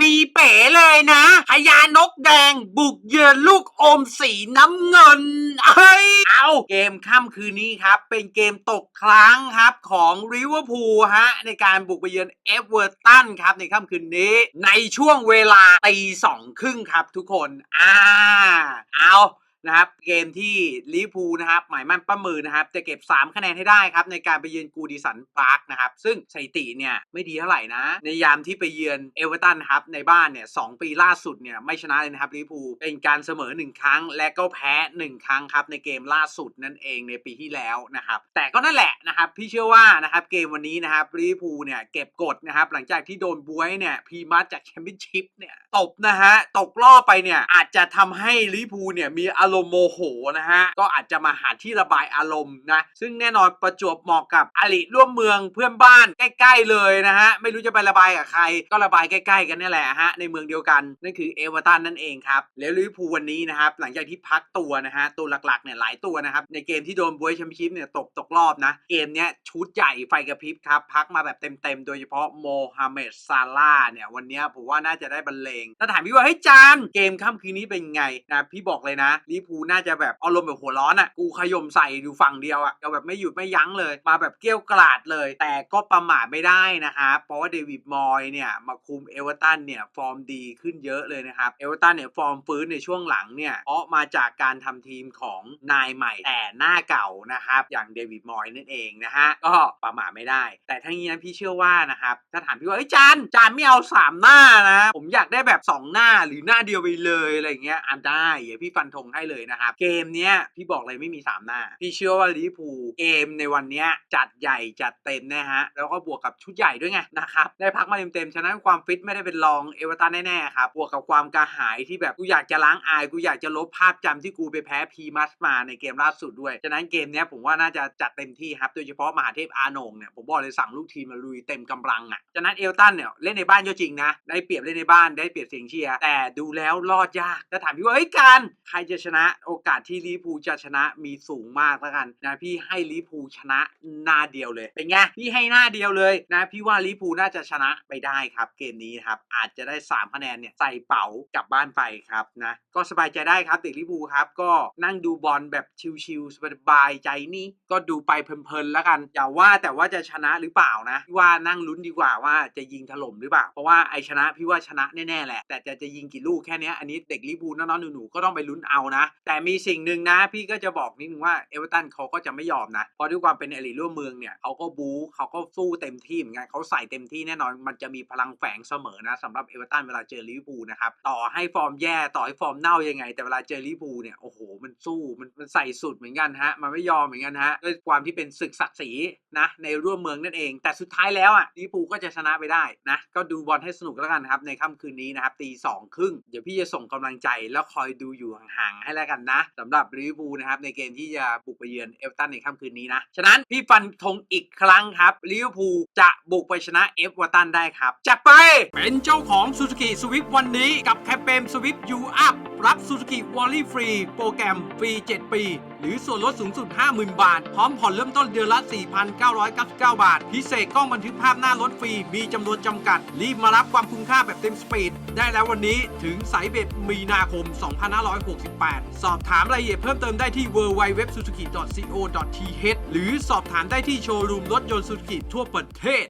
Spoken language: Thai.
มีเป๋เลยนะพญานกแดง บุกเยือนลูกอมสีน้ำเงินเฮ้ยเอาเกมค่ำคืนนี้ครับ เป็นเกมตกครั้งครับของริเวอร์พูลฮะ ในการบุกไปเยือนเอเวอร์ตันครับในค่ำคืนนี้ ในช่วงเวลาตีสองครึ่งครับทุกคน อ่า เอา นะครับเกมที่ลิพูนะครับหมายมั่นป้ามือนะครับจะเก็บ 3 คะแนนให้ได้ครับในการไปเยือนกูดิสันพาร์คนะครับซึ่งสถิติเนี่ยไม่ดีเท่าไหร่นะ ในยามที่ไปเยือนเอเวอร์ตันครับในบ้านเนี่ยสปีล่าสุดเนี่ยไม่ชนะเลยนะครับลิพูเป็นการเสมอ 1 ครั้งและก็แพ้ 1 ครั้งครับในเกมล่าสุดนั่นเองในปีที่แล้วนะครับแต่ก็นั่นแหละนะครับพี่เชื่อว่านะครับเกมวันนี้นะครับลิพูเนี่ยเก็บกดนะครับหลังจากที่โดนบวยเนี่ยพีมัสจากแชมเปี้ยนชิพเนี่ยตบนะฮะตกรอไปเนี่ยอาจจะทำให้ลิพูเนี่ยมีอารมณ์โมโหนะฮะก็อาจจะมาหาที่ระบายอารมณ์นะซึ่งแน่นอนประจวบเหมาะกับอลิร่วมเมืองเพื่อนบ้านใกล้ ๆ เลยนะฮะไม่รู้จะไประบายกับใคร ก็ระบายใกล้ ๆ กันนี่แหละฮะในเมืองเดียวกันนั่นคือเอเวอร์ตันนั่นเองครับแล้วลิเวอร์พูลวันนี้นะครับหลังจากที่พักตัวนะฮะตัวหลักๆเนี่ยหลายตัวนะครับในเกมที่โดนบวยแชมเปี้ยนชิพเนี่ยตกตกรอบนะเกมเนี้ยชุดใหญ่ไฟกระพริบครับพักมาแบบเต็มๆโดยเฉพาะโมฮัมเหม็ดซาลาเนี่ยวันนี้ผมว่าน่าจะได้บรรเลงถ้าถามพี่ว่าเฮ้ยจานเกมค่ำคืนนี้เป็นไงนะพี่บอกเลยนะลิเวอร์พูลน่าจะแบบอารมณ์แบบหัวร้อนอะ กูขยมใส่อยู่ฝั่งเดียวอะเอาแบบไม่หยุดไม่ยั้งเลย มาแบบเกี้ยวกราดเลย แต่ก็ประมาทไม่ได้นะครับ เพราะว่าเดวิดมอยเนี่ยมาคุมเอเวอร์ตันเนี่ยฟอร์มดีขึ้นเยอะเลยนะครับ เอเวอร์ตันเนี่ยฟอร์มฟื้นในช่วงหลังเนี่ยเพราะมาจากการทำทีมของนายใหม่แต่หน้าเก่านะครับ อย่างเดวิดมอยนั่นเองนะฮะ ก็ประมาทไม่ได้ แต่ทั้งนี้นะพี่เชื่อว่านะครับ ถ้าถามพี่ว่าเอ้จานจานไม่เอาสามหน้านะ ผมอยากได้แบบสองหน้าหรือหน้าเดียวไปเลยอะไรเงี้ยอันได้เดี๋ยวพี่ฟันธงให้เลยนะครับ เกมเนี้ยพี่บอกเลยไม่มีสามหน้า พี่เชื่อว่าลิพูเกมในวันเนี้ยจัดใหญ่จัดเต็มนะฮะ แล้วก็บวกกับชุดใหญ่ด้วยไงนะครับได้พักมาเต็มๆฉะนั้นความฟิตไม่ได้เป็นรองเอเวอร์ตันแน่ๆครับบวกกับความกระหายที่แบบกูอยากจะล้างอายกูอยากจะลบภาพจำที่กูไปแพ้พีมัสมาในเกมล่าสุดด้วยฉะนั้นเกมเนี้ยผมว่าน่าจะจัดเต็มที่ครับโดยเฉพาะมหาเทพอาโหนงเนี่ยผมบอกเลยสั่งลูกทีมมาลุยเต็มกำลังอะฉะนั้นเอเวตันเนี่ยเล่นในบ้านก็จริงนะได้เปรียบเล่นในบ้านได้เปรียบเสียงเชียร์แต่ดูแล้วรอดยากถ้าถามพี่ว่าเฮ้ยการใครจะชนะโอกาสที่ลิพูจะชนะมีสูงมากแล้วกันนะพี่ให้ลิพูชนะหน้าเดียวเลยเป็นไงพี่ให้หน้าเดียวเลยนะพี่ว่าลิพูน่าจะชนะไปได้ครับเกมนี้ครับอาจจะได้ 3 คะแนนเนี่ยใส่เป๋ากลับบ้านไปครับนะก็สบายใจได้ครับเด็กลิพูครับก็นั่งดูบอลแบบชิลๆสบายใจนี่ก็ดูไปเพลินๆแล้วกันอย่าว่าแต่ว่าจะชนะหรือเปล่านะพี่ว่านั่งลุ้นดีกว่าว่าจะยิงถล่มหรือเปล่า เพราะว่าไอชนะพี่ว่าชนะแน่ๆแหละแต่จะจะยิงกี่ลูกแค่นี้อันนี้เด็กลิพูน้องๆหนูๆก็ต้องไปลุ้นเอานะแต่มีสิ่งหนึ่งนะ พี่ก็จะบอกนิดนึงว่าเอเวอร์ตันเขาก็จะไม่ยอมนะ เพราะด้วยความเป็นเอลิร่วมเมืองเนี่ยเขาก็บู๊เขาก็สู้เต็มที่เหมือนกันเขาใส่เต็มที่แน่นอน มันจะมีพลังแฝงเสมอนะสำหรับเอเวอร์ตันเวลาเจอลิเวอร์พูลนะครับต่อให้ฟอร์มแย่ต่อให้ฟอร์มเน่ายังไง แต่เวลาเจอลิเวอร์พูลเนี่ยโอ้โหมันสู้มันมันใส่สุดเหมือนกันฮะมันไม่ยอมเหมือนกันฮะด้วยความที่เป็นศึกศักดิ์ศรีนะในร่วมเมืองนั่นเอง แต่สุดท้ายแล้วอะลิเวอร์พูลก็จะชนะไปได้นะก็ดูบอลให้สนุกแล้วกันนะครับในค่ำคืนนี้นะครับตีสองครึ่งเดี๋ยวพี่จะส่งกำลังใจแล้วคอยดูอยู่ห่างๆให้แล้วกันนะสำหรับลิเวอร์พูลนะครับในเกมที่จะบุกไปเยือนเอเวอร์ตันในค่ำคืนนี้นะ ฉะนั้นพี่ฟันธงอีกครั้งครับลิเวอร์พูลจะบุกไปชนะเอเวอร์ตันได้ครับจัดไปเป็นเจ้าของซูซูกิสวิฟวันนี้กับแคมเปญสวิฟยูอัพรับซูซูกิวอลลี่ฟรีโปรแกรมฟรี 7 ปีหรือส่วนลดสูงสุด 50,000 บาท พร้อมผ่อนเริ่มต้นเดือนละ 4,999 บาท พิเศษกล้องบันทึกภาพหน้ารถฟรี มีจำนวนจำกัด รีบมารับความคุ้มค่าแบบเต็มสปีด ได้แล้ววันนี้ถึงสายเบ็ดมีนาคม 2568 สอบถามรายละเอียดเพิ่มเติมได้ที่ www.suzuki.co.th หรือสอบถามได้ที่โชว์รูมรถยนต์ Suzuki ทั่วประเทศ